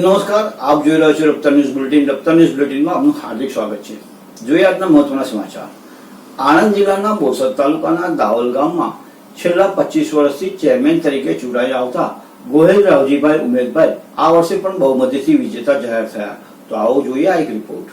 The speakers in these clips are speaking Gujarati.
નમસ્કાર, આપ જોઈ રહ્યા છો Raftaar news bulletin. Raftaar news બુલેટિનમાં આપનું હાર્દિક સ્વાગત છે. જોઈએ આજના મહત્વના સમાચાર. આણંદ જિલ્લાના બોરસદ તાલુકાના દાવલ ગામમાં છેલ્લા પચીસ વર્ષથી ચેરમેન તરીકે ચૂંટાઈ આવતા ગોહેલ રાવજીભાઈ ઉમેદભાઈ આ વર્ષે પણ બહુમતીથી વિજેતા જાહેર થયા. તો આવો જોઈએ આ એક રિપોર્ટ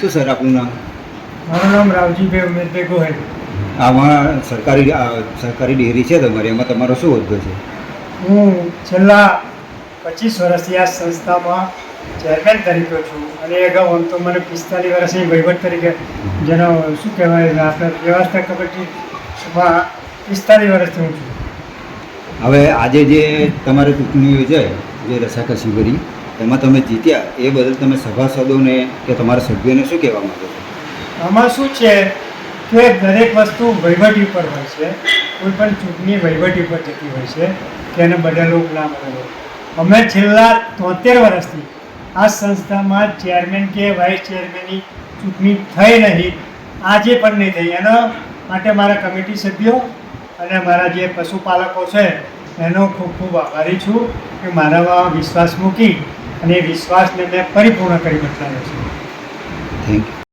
શું સર આપનું નામ? મારું નામ રાવજીભાઈ ઉમેદભાઈ ગોહેલ. આમાં સરકારી સરકારી ડેરી છે તમારી એમાં તમારો શું હોદ્દો છે? હું છેલ્લા પચીસ વર્ષથી આ સંસ્થામાં ચેરમેન તરીકે છું અને અગાઉ આમ તો મને પિસ્તાલીસ વર્ષની વહીવટ તરીકે જેનો શું કહેવાય આપણે વ્યવસ્થા કમિટીમાં પિસ્તાલીસ વર્ષથી હું છું. હવે આજે જે તમારે ચૂંટણી યોજાય જે રસાકસી કરી એમાં તમે જીત્યા, એ બદલ તમે સભાસદોને કે તમારા સભ્યોને શું કહેવા માંગો છો? આમાં શું છે કે દરેક વસ્તુ વહીવટી ઉપર હોય છે. કોઈ પણ ચૂંટણી વહીવટી ઉપર જતી હોય છે કે એને બધા લોકો ના મળે અમે છેલ્લા તોતેર વર્ષથી આ સંસ્થામાં ચેરમેન કે વાઇસ ચેરમેનની ચૂંટણી થઈ નહીં, આજે પણ નહીં થઈ. એનો માટે મારા કમિટી સભ્યો અને મારા જે પશુપાલકો છે, એનો ખૂબ ખૂબ આભારી છું કે મારામાં વિશ્વાસ મૂકી અને વિશ્વાસને મેં પરિપૂર્ણ કરી બતાવ્યો છે. Thank you